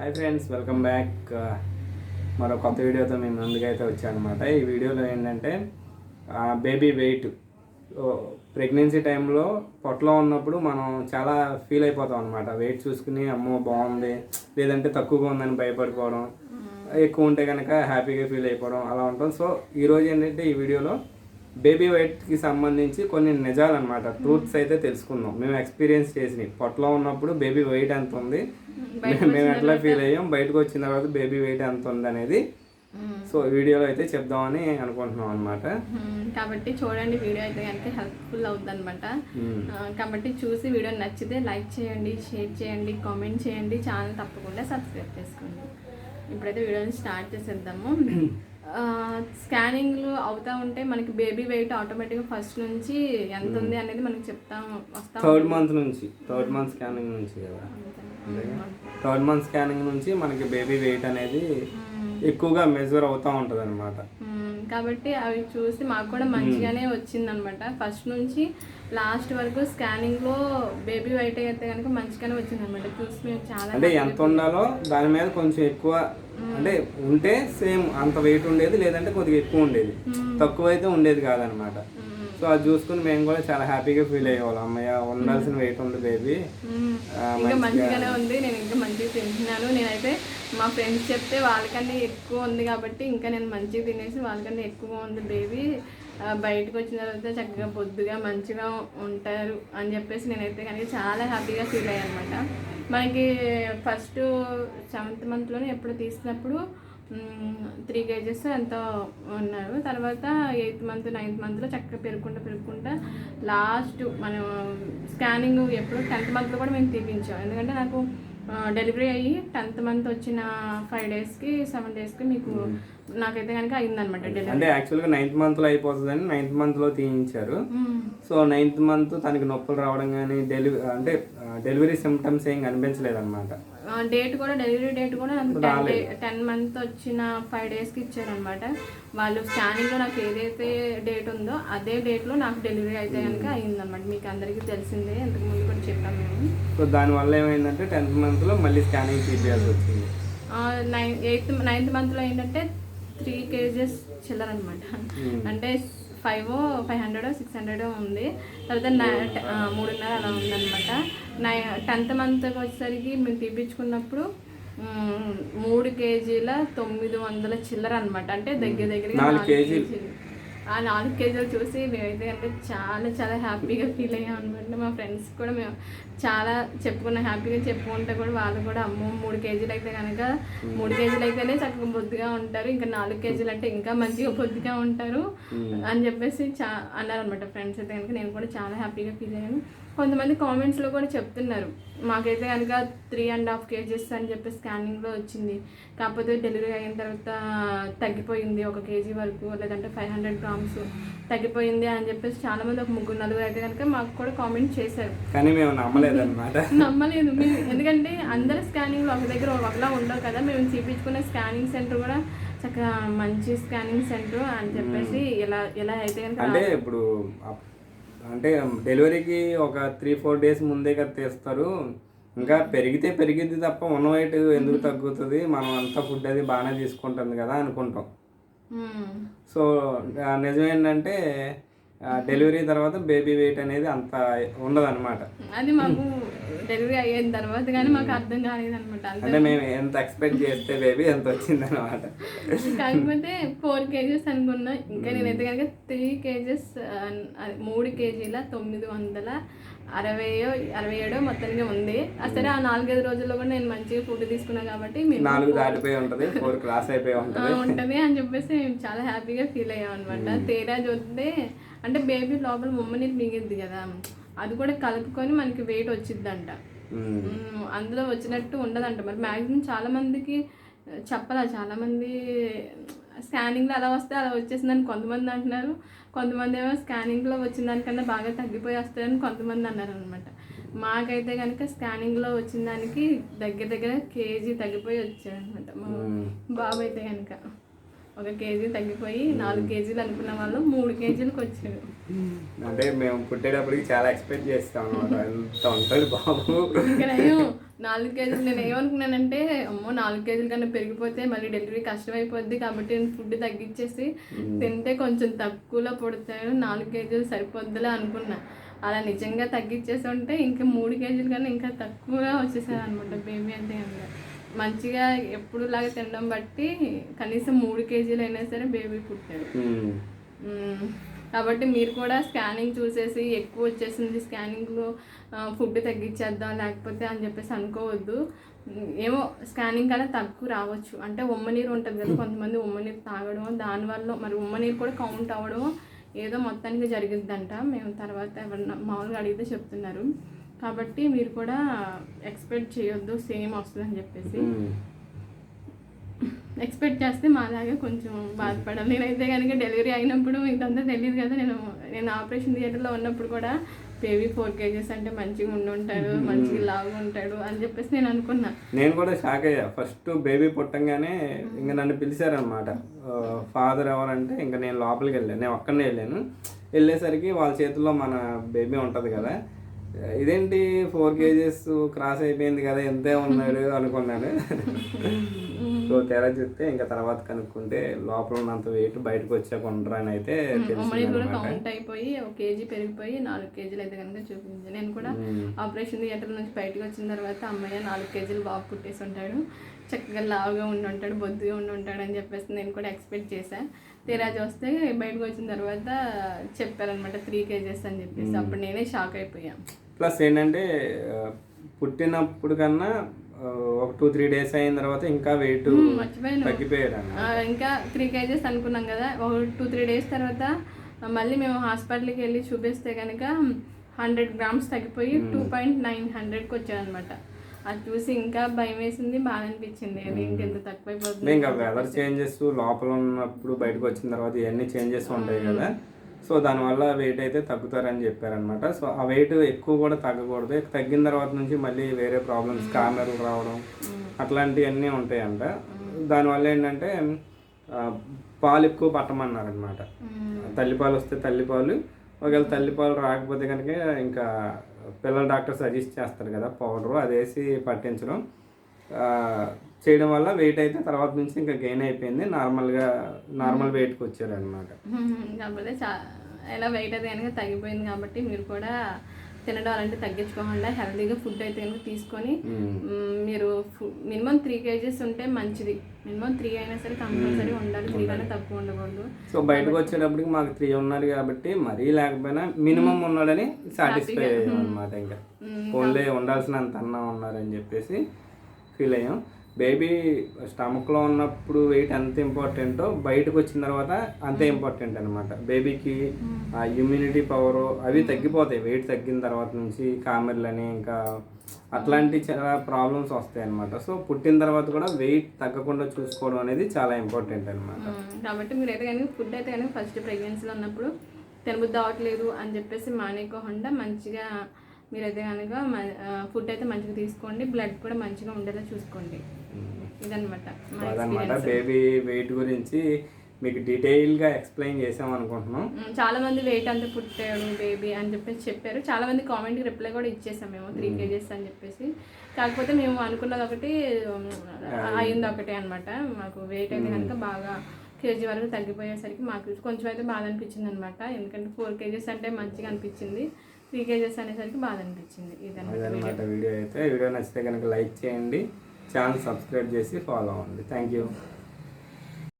Hi friends welcome back మరో కొత్త వీడియోతో మేము ముందుకైతే వచ్చానమాట ఈ వీడియోలో ఏంటంటే బేబీ వెయిట్ ప్రెగ్నెన్సీ టైంలో పొట్టలో ఉన్నప్పుడు మనం చాలా ఫీల్ అయిపోతాం అనమాట వెయిట్ చూసుకుని అమ్మో బాగుంది లేదంటే తక్కువగా ఉందని భయపడిపోవడం ఎక్కువ ఉంటే కనుక హ్యాపీగా ఫీల్ అయిపోవడం అలా ఉంటాం. సో ఈరోజు ఏంటంటే ఈ వీడియోలో బేబీ వెయిట్కి సంబంధించి కొన్ని నిజాలు అనమాట ట్రూత్స్ అయితే తెలుసుకుందాం. మేము ఎక్స్పీరియన్స్ చేసినాయి పొట్టలో ఉన్నప్పుడు బేబీ వెయిట్ ఎంత ఉంది? మేము ఎట్లా ఫీల్ అయ్యాం? బయటకు వచ్చిన తర్వాత బేబీ వెయిట్ ఎంత ఉంది అనేది. సో వీడియోలో అయితే చెప్దామని అనుకుంటున్నాం అనమాట. కాబట్టి చూడండి వీడియో అయితే కనుక హెల్ప్ఫుల్ అవుతుంది అనమాట కాబట్టి చూసి వీడియో నచ్చితే లైక్ చేయండి షేర్ చేయండి కామెంట్ చేయండి. ఛానల్ తప్పకుండా సబ్స్క్రైబ్ చేసుకోండి. ఇప్పుడైతే వీడియోని స్టార్ట్ చేసేద్దాము. స్కానింగ్లు అవుతా ఉంటే మనకి బేబీ వెయిట్ ఆటోమేటిక్గా ఫస్ట్ నుంచి ఎంత ఉంది అనేది మనకి చెప్తాం వస్తాం థర్డ్ మంత్ నుంచి థర్డ్ మంత్ స్కానింగ్ నుంచి కదా? థర్డ్ మంత్ స్కానింగ్ నుంచి మనకి బేబీ వెయిట్ అనేది ఎక్కువగా మెజర్ అవుతూ ఉంటుంది అనమాట. కాబట్టి అవి చూసి మాకు కూడా మంచిగానే వచ్చిందనమాట ఫస్ట్ నుంచి లాస్ట్ వరకు స్కానింగ్లో బేబీ వైట్ అయితే కనుక మంచిగానే వచ్చిందనమాట చూసి మేము చాలా అంటే ఎంత ఉండాలో దాని మీద కొంచెం ఎక్కువ అంటే ఉంటే సేమ్ అంత వెయిట్ ఉండేది లేదంటే కొద్దిగా ఎక్కువ ఉండేది. తక్కువ అయితే ఉండేది కాదనమాట. సో అది చూసుకుని మేము కూడా చాలా హ్యాపీగా ఫీల్ అయ్యేవాళ్ళం. అమ్మయ్య ఉండాల్సిన వెయిట్ ఉంది బేబీ. మంచిగానే ఉంది. నేను ఇంకా మంచిగా తింటున్నాను. నేనైతే మా ఫ్రెండ్స్ చెప్తే వాళ్ళకన్నా ఎక్కువ ఉంది కాబట్టి ఇంకా నేను మంచిగా తినేసి వాళ్ళకన్నా ఎక్కువ ఉంది బేబీ. బయటకు వచ్చిన తర్వాత చక్కగా బొద్దుగా మంచిగా ఉంటారు అని చెప్పేసి నేనైతే కనుక చాలా హ్యాపీగా ఫీల్ అయ్యాను అనమాట మనకి ఫస్ట్ సెవెంత్ మంత్లోనే ఎప్పుడు తీసినప్పుడు త్రీ కేజెస్ ఎంతో ఉన్నారు. తర్వాత ఎయిత్ మంత్ నైన్త్ మంత్లో చక్కగా పెరుగుకుంటూ పెరుగుకుంటా లాస్ట్ మనం స్కానింగ్ ఎప్పుడు టెన్త్ మంత్లో కూడా మేము తీపించాం. ఎందుకంటే నాకు డెలివరీ అయ్యి టెన్త్ మంత్ వచ్చిన ఫైవ్ డేస్కి సెవెన్ డేస్కి మీకు నాకైతే కనుక అయిందనమాట డెలివరీ. అంటే యాక్చువల్గా నైన్త్ మంత్లో అయిపోతుందని నైన్త్ మంత్లో తీయించారు. సో నైన్త్ మంత్ తనకి నొప్పులు రావడం కానీ డెలివరీ అంటే డెలివరీ సిమ్టమ్స్ ఏం కనిపించలేదు అనమాట డేట్ కూడా డెలివరీ డేట్ కూడా నాకు టెన్ డే టెన్ మంత్ వచ్చిన ఫైవ్ డేస్కి ఇచ్చారనమాట. వాళ్ళు స్కానింగ్లో నాకు ఏదైతే డేట్ ఉందో అదే డేట్లో నాకు డెలివరీ అయితే కనుక అయిందనమాట. మీకు అందరికీ తెలిసిందే ఇంతకు ముందు కూడా చెప్పాం మేము. సో దానివల్ల ఏమైందంటే టెన్త్ మంత్లో మళ్ళీ స్కానింగ్ తీపియాల్సి వచ్చింది. నైన్ ఎయిత్ నైన్త్ మంత్లో ఏంటంటే త్రీ కేజెస్ చిల్లర అనమాట అంటే five five hundred six hundred ఉంది. తర్వాత మూడున్నర అలా ఉందన్నమాట నై టెన్త్ మంత్కి వచ్చేసరికి మేము తీపించుకున్నప్పుడు మూడు కేజీల తొమ్మిది వందల చిల్లర అనమాట అంటే దగ్గర దగ్గర నాలుగు కేజీలు. ఆ నాలుగు కేజీలు చూసి మేమైతే కనుక చాలా చాలా హ్యాపీగా ఫీల్ అయ్యాం అనమాట మా ఫ్రెండ్స్ కూడా మేము చాలా చెప్పుకున్న హ్యాపీగా చెప్పుకుంటే కూడా వాళ్ళు కూడా అమ్మో మూడు కేజీలు అయితే కనుక మూడు కేజీలు అయితేనే చక్కగా బొద్దుగా ఉంటారు. ఇంకా నాలుగు కేజీలు అంటే ఇంకా మంచిగా బొద్దుగా ఉంటారు అని చెప్పేసి చా అన్నారు అనమాట ఫ్రెండ్స్ అయితే కనుక నేను కూడా చాలా హ్యాపీగా ఫీల్ అయ్యాను. కొంతమంది కామెంట్స్లో కూడా చెప్తున్నారు. మాకైతే కనుక త్రీ అండ్ హాఫ్ కేజెస్ అని చెప్పి స్కానింగ్లో వచ్చింది. కాకపోతే డెలివరీ అయిన తర్వాత తగ్గిపోయింది ఒక కేజీ వరకు లేదంటే ఫైవ్ హండ్రెడ్ గ్రామ్స్ తగ్గిపోయింది అని చెప్పేసి చాలామంది ఒక ముగ్గురు నలుగురు అయితే కనుక మాకు కూడా కామెంట్ చేశారు. కానీ మేము నమ్మలేదన్నమాట. నమ్మలేదు. మేము ఎందుకంటే అందరి స్కానింగ్లు ఒక దగ్గర ఒకలా ఉండవు కదా. మేము చూపించుకునే స్కానింగ్ సెంటర్ కూడా చక్కగా మంచి స్కానింగ్ సెంటర్ అని చెప్పేసి ఇలా ఇలా అయితే కనుక అంటే ఇప్పుడు అంటే డెలివరీకి ఒక త్రీ ఫోర్ డేస్ ముందే కదా తీస్తారు. ఇంకా పెరిగితే పెరిగిద్ది తప్ప ఉన్న weight ఎందుకు తగ్గుతుంది? మనం అంతా ఫుడ్ అది బాగానే తీసుకుంటుంది కదా అనుకుంటాం. సో నిజం ఏంటంటే డెలివరీ తర్వాత బేబీ వెయిట్ అనేది అంత ఉండదు అనమాట అది మాకు డెలివరీ అయిన తర్వాత కానీ మాకు అర్థం కాలేదన్నమాట. అంతే అంటే మేము ఎంత ఎక్స్పెక్ట్ చేస్తే బేబీ ఎంత వచ్చింది అనమాట కాకపోతే ఫోర్ కేజెస్ అనుకున్నా. ఇంకా నేనైతే కనుక త్రీ కేజెస్ మూడు కేజీల తొమ్మిది వందల అరవై అరవై ఏడో మొత్తానికి ఉంది. సరే ఆ నాలుగైదు రోజుల్లో కూడా నేను మంచిగా ఫుడ్ తీసుకున్నా కాబట్టి మేము నాలుగు దాటిపోయి ఉంటుంది ఫోర్ క్రాస్ అయిపోయి ఉంటుంది. ఉంటది అని చెప్పేసి మేము చాలా హ్యాపీగా ఫీల్ అయ్యాం అనమాట తేడా చూస్తే అంటే బేబీ లోపల ముమ్మ నీళ్ళు మిగిలింది కదా. అది కూడా కలుపుకొని మనకి వెయిట్ వచ్చిద్దంట. అందులో వచ్చినట్టు ఉండదంట. మరి మ్యాక్సిమం చాలా మందికి చెప్పాలా. చాలా మంది స్కానింగ్లో అలా వస్తే అలా వచ్చేసిందని కొంతమంది అంటున్నారు. కొంతమంది ఏమో స్కానింగ్లో వచ్చిన దానికన్నా బాగా తగ్గిపోయి వస్తాయని కొంతమంది అన్నారు అనమాట మాకైతే కనుక స్కానింగ్లో వచ్చిన దానికి దగ్గర దగ్గర కేజీ తగ్గిపోయి వచ్చారనమాట మా బాబు అయితే కనుక ఒక కేజీ తగ్గిపోయి నాలుగు కేజీలు అనుకున్న వాళ్ళు మూడు కేజీలకు వచ్చారు. అంటే మేము పుట్టేటప్పటికి చాలా ఎక్స్పెక్ట్ చేస్తాం అనమాట ఎంత ఉంటాడు బాబు. నాలుగు కేజీలు నేను ఏమనుకున్నానంటే అమ్మో నాలుగు కేజీల కన్నా పెరిగిపోతే మళ్ళీ డెలివరీ కష్టం అయిపోద్ది కాబట్టి నేను ఫుడ్ తగ్గించేసి తింటే కొంచెం తక్కువలో పుడతాను నాలుగు కేజీలు సరిపోద్దిలే అనుకున్నా. అలా నిజంగా తగ్గించేసి ఉంటే ఇంకా మూడు కేజీల కన్నా ఇంకా తక్కువగా వచ్చేసాను అనమాట బేబీ అంటే మంచిగా ఎప్పుడు లాగా తినడం బట్టి కనీసం మూడు కేజీలు అయినా సరే బేబీ పుట్టాడు. కాబట్టి మీరు కూడా స్కానింగ్ చూసేసి ఎక్కువ వచ్చేసింది స్కానింగ్లో ఫుడ్ తగ్గించేద్దాం లేకపోతే అని చెప్పేసి అనుకోవద్దు. ఏమో స్కానింగ్ కన్నా తక్కువ రావచ్చు. అంటే ఉమ్మనీరు ఉంటుంది కదా కొంతమంది ఉమ్మనీరు తాగడం దానివల్ల మరి ఉమ్మనీరు కూడా కౌంట్ అవ్వడం ఏదో మొత్తానికి జరిగిద్దంట. మేము తర్వాత ఎవరన్నా మామూలుగా అడిగితే చెప్తున్నారు. కాబట్టి మీరు కూడా ఎక్స్పెక్ట్ చేయొద్దు సేమ్ వస్తుందని చెప్పేసి. ఎక్స్పెక్ట్ చేస్తే మాలాగే కొంచెం బాధపడాలి నేనైతే కనుక డెలివరీ అయినప్పుడు ఇదంతా తెలియదు కదా నేను నేను ఆపరేషన్ థియేటర్లో ఉన్నప్పుడు కూడా బేబీ ఫోర్ కేజెస్ అంటే మంచిగా ఉండి ఉంటాడు మంచిగా లావుగా ఉంటాడు అని చెప్పేసి నేను అనుకున్నా. నేను కూడా షాక్ అయ్యా. ఫస్ట్ బేబీ పుట్టంగానే ఇంకా నన్ను పిలిచారనమాట ఫాదర్ ఎవరంటే ఇంకా నేను లోపలికి వెళ్ళాను నేను ఒక్కనే వెళ్ళాను. వెళ్ళేసరికి వాళ్ళ చేతిలో మన బేబీ ఉంటుంది కదా ఇదేంటి ఫోర్ కేజెస్ క్రాస్ అయిపోయింది కదా ఎంతే ఉన్నాడు అనుకున్నాను. సో తెర చూస్తే ఇంకా తర్వాత కనుక్కుంటే లోపల ఉన్నంత వెయిట్ బయటకు వచ్చాక ఉండరు అని అయితే కౌంట్ అయిపోయి ఒక కేజీ పెరిగిపోయి నాలుగు కేజీలు అయితే కనుక చూపించింది నేను కూడా ఆపరేషన్ థియేటర్ నుంచి బయటకు వచ్చిన తర్వాత అమ్మయ్య నాలుగు కేజీలు బాబు పుట్టేసి ఉంటాడు. చక్కగా లావుగా ఉండి ఉంటాడు బొద్దుగా ఉండి ఉంటాడు అని చెప్పేసి నేను కూడా ఎక్స్పెక్ట్ చేశాను తీరా చూస్తే బయటకు వచ్చిన తర్వాత చెప్పారనమాట త్రీ కేజెస్ అని చెప్పేసి. అప్పుడు నేనే షాక్ అయిపోయాను ప్లస్ ఏంటంటే పుట్టినప్పుడు కన్నా ఒక టూ త్రీ డేస్ అయిన తర్వాత ఇంకా వెయిట్ మర్చిపోయాను. తగ్గిపోయాడు ఇంకా త్రీ కేజెస్ అనుకున్నాం కదా. ఒక టూ త్రీ డేస్ తర్వాత మళ్ళీ మేము హాస్పిటల్కి వెళ్ళి చూపిస్తే కనుక హండ్రెడ్ గ్రామ్స్ తగ్గిపోయి టూ పాయింట్ నైన్ హండ్రెడ్కి వచ్చాడనమాట అది చూసి ఇంకా భయం వేసింది బాగా అనిపించింది. అది ఇంకెంత తక్కువైపోతుంది. ఇంకా వెదర్ చేంజెస్ లోపల ఉన్నప్పుడు బయటకు వచ్చిన తర్వాత ఇవన్నీ చేంజెస్ ఉంటాయి కదా. సో దానివల్ల వెయిట్ అయితే తగ్గుతారని చెప్పారనమాట సో ఆ వెయిట్ ఎక్కువ కూడా తగ్గకూడదు. తగ్గిన తర్వాత నుంచి మళ్ళీ వేరే ప్రాబ్లమ్స్ కామెరలు రావడం అట్లాంటివన్నీ ఉంటాయంట. దానివల్ల ఏంటంటే పాలు ఎక్కువ పట్టమన్నారనమాట తల్లిపాలు వస్తే తల్లిపాలు ఒకవేళ తల్లిపాలు రాకపోతే కనుక ఇంకా పిల్లల డాక్టర్ సజెస్ట్ చేస్తారు కదా పౌడరు అది వేసి పట్టించడం. చేయడం వల్ల వెయిట్ అయితే తర్వాత నుంచి ఇంకా గెయిన్ అయిపోయింది. నార్మల్గా నార్మల్ వెయిట్కి వచ్చారనమాట కాకపోతే చా ఎలా వెయిట్ అయితే కనుక తగ్గిపోయింది కాబట్టి మీరు కూడా తినడం అలాంటి తగ్గించుకోకుండా హెల్తీగా ఫుడ్ అయితే కనుక తీసుకొని మీరు మినిమం త్రీ కేజీస్ ఉంటే మంచిది. మినిమం త్రీ అయినా సరే కంపల్సరీ ఉండాలి. త్రీ కన్నా తక్కువ ఉండకూడదు. సో బయటకు వచ్చేటప్పటికి మాకు త్రీ ఉన్నారు కాబట్టి మరీ లేకపోయినా మినిమం ఉన్నాడని సాటిస్ఫై అయ్యాం అనమాట ఇంకా. ఓన్లీ ఉండాల్సినంత అన్నం ఉన్నారని చెప్పేసి ఫీల్ అయ్యాం. బేబీ స్టమక్లో ఉన్నప్పుడు వెయిట్ ఎంత ఇంపార్టెంటో బయటకు వచ్చిన తర్వాత అంతే ఇంపార్టెంట్ అనమాట బేబీకి ఆ ఇమ్యూనిటీ పవర్ అవి తగ్గిపోతాయి. వెయిట్ తగ్గిన తర్వాత నుంచి కామెర్లని ఇంకా అట్లాంటి చాలా ప్రాబ్లమ్స్ వస్తాయి అనమాట సో పుట్టిన తర్వాత కూడా వెయిట్ తగ్గకుండా చూసుకోవడం అనేది చాలా ఇంపార్టెంట్ అనమాట కాబట్టి మీరు అయితే కనుక ఫుడ్ అయితే కనుక ఫస్ట్ ప్రెగ్నెన్సీలో ఉన్నప్పుడు తినబుద్ధి అవ్వట్లేదు అని చెప్పేసి మానేయకోకుండా మంచిగా మీరైతే కనుక ఫుడ్ అయితే మంచిగా తీసుకోండి బ్లడ్ కూడా మంచిగా ఉండేలా చూసుకోండి. ఇదనమాట అదనమాట బేబీ వెయిట్ గురించి మీకు డీటెయిల్గా ఎక్స్ప్లెయిన్ చేసాం అనుకుంటున్నాం చాలా మంది వెయిట్ అంతా పుట్టాడు బేబీ అని చెప్పేసి చెప్పారు. చాలా మంది కామెంట్కి రిప్లై కూడా ఇచ్చేసాం మేము త్రీ కేజెస్ అని చెప్పేసి. కాకపోతే మేము అనుకున్నది ఒకటి అయింది ఒకటే అనమాట మాకు వెయిట్ అయితే కనుక బాగా కేజీ వరకు తగ్గిపోయేసరికి మాకు కొంచెం అయితే బాధ అనిపించింది అనమాట ఎందుకంటే ఫోర్ కేజెస్ అంటే మంచిగా అనిపించింది. త్రీ కేజెస్ అనేసరికి బాధ అనిపించింది. ఇదన్నమాట వీడియో. అయితే వీడియో నచ్చితే కనుక లైక్ చేయండి. ఛానల్ సబ్స్క్రైబ్ చేసి ఫాలో అవ్వండి. Thank you